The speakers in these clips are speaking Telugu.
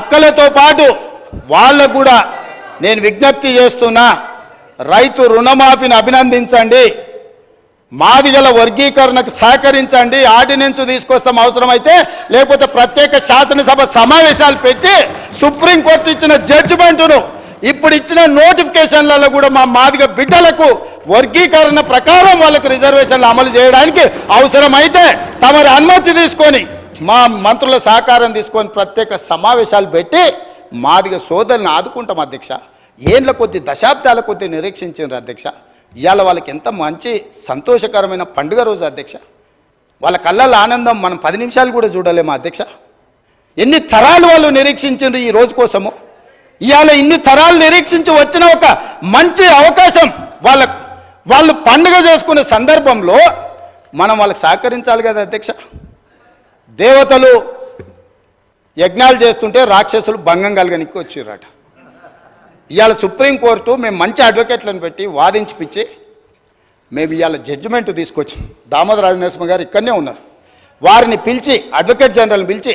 అక్కలతో పాటు వాళ్ళకు కూడా నేను విజ్ఞప్తి చేస్తున్నా రైతు రుణమాఫీని అభినందించండి మాదిగల వర్గీకరణకు సహకరించండి ఆర్డినెన్స్ తీసుకొస్తాం అవసరమైతే లేకపోతే ప్రత్యేక శాసనసభ సమావేశాలు పెట్టి సుప్రీంకోర్టు ఇచ్చిన జడ్జిమెంటును ఇప్పుడు ఇచ్చిన నోటిఫికేషన్లలో కూడా మా మాదిగ బిడ్డలకు వర్గీకరణ ప్రకారం వాళ్ళకు రిజర్వేషన్లు అమలు చేయడానికి అవసరమైతే తమరి అనుమతి తీసుకొని మా మంత్రుల సహకారం తీసుకొని ప్రత్యేక సమావేశాలు పెట్టి మాదిగ సోదరుని ఆదుకుంటాం అధ్యక్ష. ఏండ్ల కొద్ది దశాబ్దాల కొద్ది నిరీక్షించారు అధ్యక్ష. ఇవాళ వాళ్ళకి ఎంత మంచి సంతోషకరమైన పండుగ రోజు అధ్యక్ష. వాళ్ళ కళ్ళల్లో ఆనందం మనం పది నిమిషాలు కూడా చూడలేము అధ్యక్ష. ఎన్ని తరాలు వాళ్ళు నిరీక్షించారు ఈ రోజు కోసము? ఇవాళ ఇన్ని తరాలు నిరీక్షించి వచ్చిన ఒక మంచి అవకాశం వాళ్ళకు. వాళ్ళు పండుగ చేసుకునే సందర్భంలో మనం వాళ్ళకి సహకరించాలి కదా అధ్యక్ష. దేవతలు యజ్ఞాలు చేస్తుంటే రాక్షసులు భంగం కలగనికి వచ్చిర్రట. ఇవాళ సుప్రీంకోర్టు మేము మంచి అడ్వకేట్లను పెట్టి వాదించిపించి మేము ఇవాళ జడ్జిమెంట్ తీసుకొచ్చాం దామోదర నరసింహ గారు ఇక్కడనే ఉన్నారు. వారిని పిలిచి అడ్వకేట్ జనరల్ని పిలిచి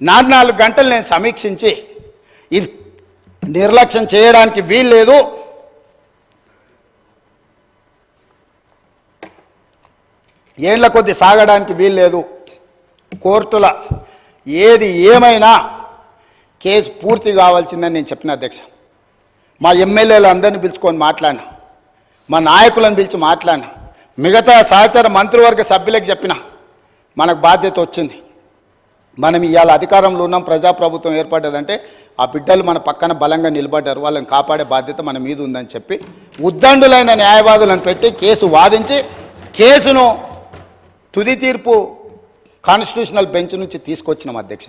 నాలుగు నాలుగు గంటలు నేను సమీక్షించి ఇది నిర్లక్ష్యం చేయడానికి వీల్లేదు. ఏండ్ల కొద్ది సాగడానికి వీల్లేదు. కోర్టుల ఏది ఏమైనా కేసు పూర్తి కావాల్సిందని నేను చెప్పిన అధ్యక్ష. మా ఎమ్మెల్యేలు అందరిని పిలుచుకొని మాట్లాడినా. మా నాయకులను పిలిచి మాట్లాడినా. మిగతా సహచర మంత్రివర్గ సభ్యులకు చెప్పిన. మనకు బాధ్యత వచ్చింది. మనం ఇవాళ అధికారంలో ఉన్నాం ప్రజాప్రభుత్వం ఏర్పడ్డదంటే ఆ బిడ్డలు మన పక్కన బలంగా నిలబడ్డారు. వాళ్ళని కాపాడే బాధ్యత మన మీద ఉందని చెప్పి ఉద్దండులైన న్యాయవాదులను పెట్టి కేసు వాదించి కేసును తుది తీర్పు కాన్స్టిట్యూషనల్ బెంచ్ నుంచి తీసుకొచ్చినాం అధ్యక్ష.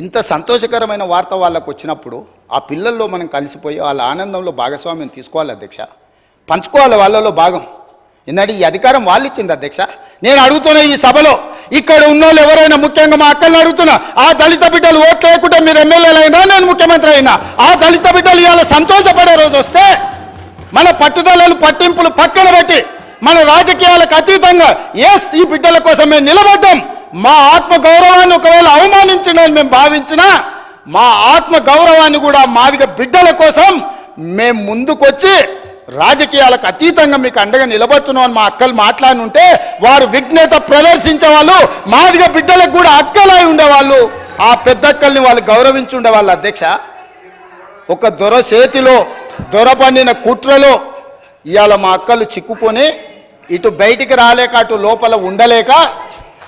ఇంత సంతోషకరమైన వార్త వాళ్ళకు వచ్చినప్పుడు ఆ పిల్లల్లో మనం కలిసిపోయి వాళ్ళ ఆనందంలో భాగస్వామ్యం తీసుకోవాలి అధ్యక్ష. పంచుకోవాలి వాళ్ళలో భాగం. ఎందుకంటే ఈ అధికారం వాళ్ళు ఇచ్చింది అధ్యక్ష. నేను అడుగుతున్న ఈ సభలో ఇక్కడ ఉన్న వాళ్ళు ఎవరైనా ముఖ్యంగా మా అక్కల్ని అడుగుతున్నా ఆ దళిత బిడ్డలు ఓట్లు లేకుండా మీరు ఎమ్మెల్యేలు అయినా నేను ముఖ్యమంత్రి అయినా ఆ దళిత బిడ్డలు ఇవాళ సంతోషపడే రోజు వస్తే మన పట్టుదలలు పట్టింపులు పక్కన పెట్టి మన రాజకీయాలకు అతీతంగా ఎస్ ఈ బిడ్డల కోసం మేము నిలబడ్డాం. మా ఆత్మ గౌరవాన్ని ఒకవేళ అవమానించడని మేము భావించినా మా ఆత్మ గౌరవాన్ని కూడా మాదిగ బిడ్డల కోసం మేము ముందుకొచ్చి రాజకీయాలకు అతీతంగా మీకు అండగా నిలబడుతున్నాం అని మా అక్కలు మాట్లాడి ఉంటే వారు విఘ్నత ప్రదర్శించే వాళ్ళు మాదిగ బిడ్డలకు కూడా అక్కలై ఉండేవాళ్ళు. ఆ పెద్దక్కల్ని వాళ్ళు గౌరవించి ఉండేవాళ్ళు అధ్యక్ష. ఒక దొర చేతిలో దొర పండిన కుట్రలో ఇవాళ మా అక్కలు చిక్కుకొని ఇటు బయటికి రాలేక అటు లోపల ఉండలేక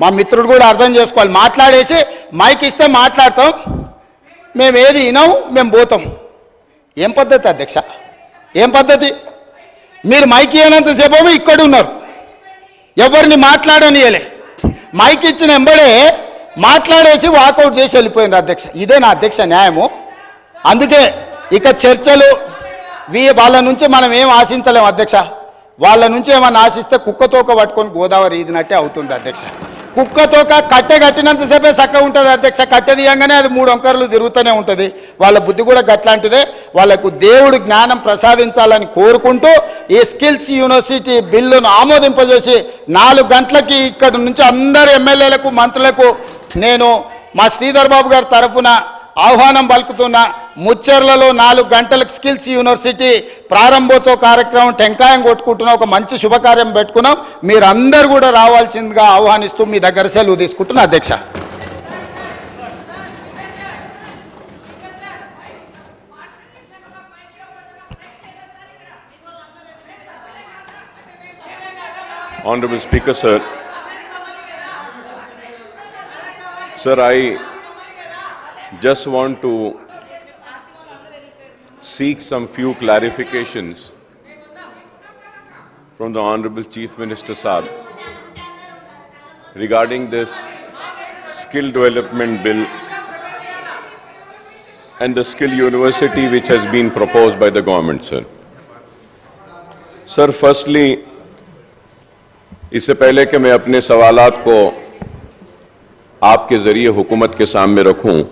మా మిత్రుడు కూడా అర్థం చేసుకోవాలి. మాట్లాడేసి మైక్ ఇస్తే మాట్లాడతాం. మేము ఏది వినాం మేము పోతాం. ఏం పద్ధతి అధ్యక్ష? ఏం పద్ధతి? మీరు మైక్ ఇవ్వనంతసేపు ఇక్కడ ఉన్నారు. ఎవరిని మాట్లాడనియలే. మైక్ ఇచ్చిన ఎంబడే మాట్లాడేసి వాకౌట్ చేసి వెళ్ళిపోయింది అధ్యక్ష. ఇదే నా అధ్యక్ష న్యాయము. అందుకే ఇక చర్చలు వీ వాళ్ళ నుంచి మనం ఏం ఆశించలేం అధ్యక్ష. వాళ్ళ నుంచి ఏమన్నా ఆశిస్తే కుక్కతోక పట్టుకొని గోదావరి ఈదినట్టే అవుతుంది అధ్యక్ష. కుక్కతోక కట్టె కట్టినంతసేపే చక్కగా ఉంటుంది అధ్యక్ష. కట్టె తీయంగానే అది మూడు వంకరలు తిరుగుతూనే ఉంటుంది. వాళ్ళ బుద్ధి కూడా గట్లాంటిదే. వాళ్ళకు దేవుడు జ్ఞానం ప్రసాదించాలని కోరుకుంటూ ఈ స్కిల్స్ యూనివర్సిటీ బిల్లును ఆమోదింపజేసి నాలుగు గంటలకి ఇక్కడ నుంచి అందరు ఎమ్మెల్యేలకు మంత్రులకు నేను మా శ్రీధర్ బాబు గారి తరఫున ఆహ్వానం పలుకుతున్నా. ముచ్చెర్లలో నాలుగు గంటలకు స్కిల్స్ యూనివర్సిటీ ప్రారంభోత్సవ కార్యక్రమం టెంకాయం కొట్టుకుంటున్నాం ఒక మంచి శుభకార్యం పెట్టుకున్నాం మీరందరూ కూడా రావాల్సిందిగా ఆహ్వానిస్తూ మీ దగ్గర సెలవు తీసుకుంటున్నా అధ్యక్ష Honorable Speaker, sir. Sir, I just want to سیک سم فیو کلیرفیکیشن فروم دا آنریبل چیف منسٹر صاحب ریگارڈنگ دس اسکل ڈیولپمنٹ بل اینڈ دا اسکل یونیورسٹی وچ ہیز بین پرپوز بائی دا گورمنٹ سر سر فرسٹلی اس سے پہلے کہ میں اپنے سوالات کو آپ کے ذریعے حکومت کے سامنے رکھوں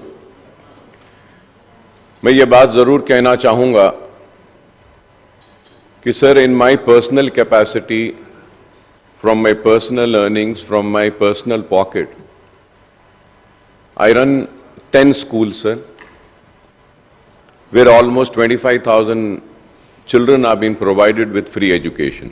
मैं ये बात ज़रूर कहना चाहूँगा कि sir in my personal capacity from my personal earnings from my personal pocket I run ten school sir where almost twenty five thousand children are been provided with free education